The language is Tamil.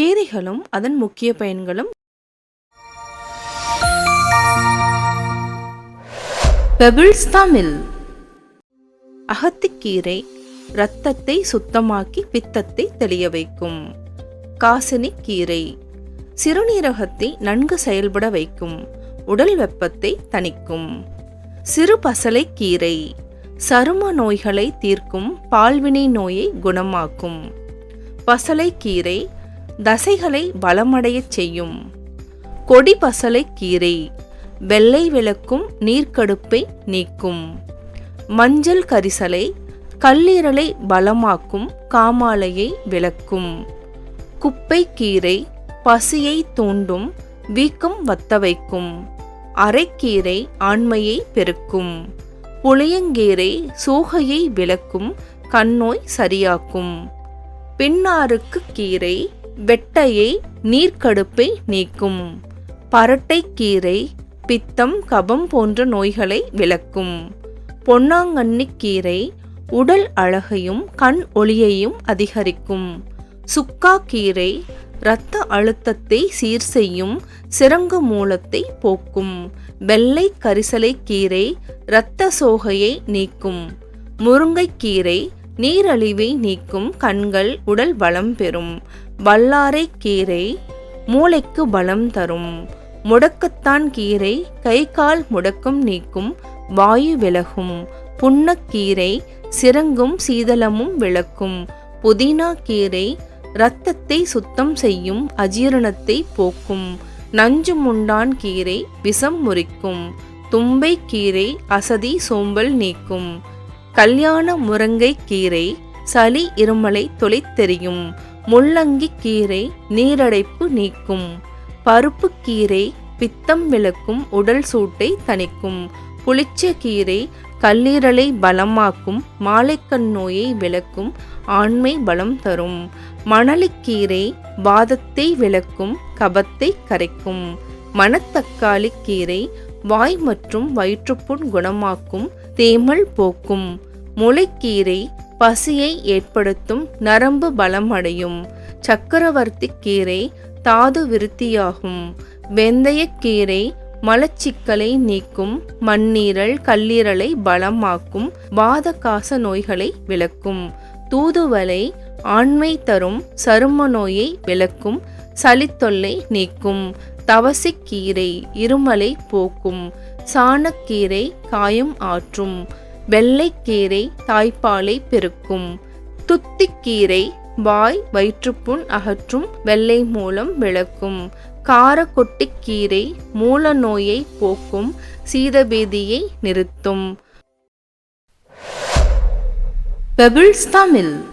கீரைகளும் அதன் முக்கிய பயன்களும் பெபிள்ஸ் தமிழ் அகத்திக்கீரை இரத்தத்தை சுத்தமாக்கி பித்தத்தை தெளிய வைக்கும். காசினி கீரை சிறுநீரகத்தை நன்கு செயல்பட வைக்கும். உடல் வெப்பத்தை தணிக்கும். சிறு பசலை கீரை சரும நோய்களை தீர்க்கும். பால்வினை நோயை குணமாக்கும். பசலை கீரை தசைகளை பலமடையச் செய்யும். கொடி பசலை கீரை வெள்ளை விளக்கும் நீர்க்கடுப்பை நீக்கும். மஞ்சள் கரிசலை கல்லீரலை பலமாக்கும் காமாலையை விளக்கும். குப்பை கீரை பசியை தூண்டும் வீக்கம் வத்த வைக்கும் அரைக்கீரை ஆண்மையை பெருக்கும். புளியங்கீரை சோகையை விளக்கும் கண்ணோய் சரியாக்கும். பின்னாருக்கு கீரை வெட்டையை நீர்க்கடுப்பை நீக்கும். பரட்டைக்கீரை பித்தம் கபம் போன்ற நோய்களை விளக்கும். பொன்னாங்கண்ணிக் கீரை உடல் அழகையும் கண் ஒளியையும் அதிகரிக்கும். சுக்கா கீரை இரத்த அழுத்தத்தை சீர் செய்யும் சிறங்கு மூலத்தை போக்கும். வெள்ளை கரிசலை கீரை இரத்த சோகையை நீக்கும். முருங்கைக்கீரை நீரழிவை நீக்கும் கண்கள் உடல் வளம் பெறும். வல்லாரை கீரை மூளைக்கு பலம் தரும். முடக்கத்தான் கீரை கை கால் முடக்கம் நீக்கும். வாயு விலகும். புன்னக்கீரை சிறங்கும் சீதளமும் விளக்கும். புதினா கீரை இரத்தத்தை சுத்தம் செய்யும் அஜீரணத்தை போக்கும். நஞ்சு முண்டான் கீரை விஷம் முறிக்கும். தும்பை கீரை அசதி சோம்பல் நீக்கும். கல்யாண முருங்கை கீரை சளி இருமலை தொலைத்தெறியும். முள்ளங்கி கீரை நீரடைப்பு நீக்கும். பருப்பு கீரை பித்தம் விளக்கும் உடல் சூட்டை தணிக்கும். புளிச்ச கீரை கல்லீரலை பலமாக்கும். மாலைக்கண் நோயை விளக்கும். ஆண்மை பலம் தரும். மணலிக்கீரை வாதத்தை விளக்கும். கபத்தை கரைக்கும். மணத்தக்காளி கீரை வாய் மற்றும் வயிற்றுப்புண் குணமாக்கும். தேமல் போக்கும். முளைக்கீரை பசியை ஏற்படுத்தும் நரம்பு பலம் அடையும் சக்கரவர்த்தி கீரை தாது விருத்தியாகும். வெந்தயக்கீரை மலச்சிக்கலை நீக்கும். மண்ணீரல் கல்லீரலை பலமாக்கும். வாத காச நோய்களை விளக்கும். தூதுவலை ஆண்மை தரும் சரும நோயை விளக்கும். சளித்தொல்லை நீக்கும். தவசிக்கீரை இருமலை போக்கும். சாணக்கீரை காயம் ஆற்றும். வெள்ளைக்கீரை தாய்ப்பாலை பெருக்கும். துத்திக்கீரை வாய் வயிற்றுப்புண் அகற்றும் வெள்ளை மூலம் விளக்கும். காரக்கொட்டிக்கீரை மூல நோயை போக்கும் சீதபேதியை நிறுத்தும். பெபிள்ஸ் தமிழ்.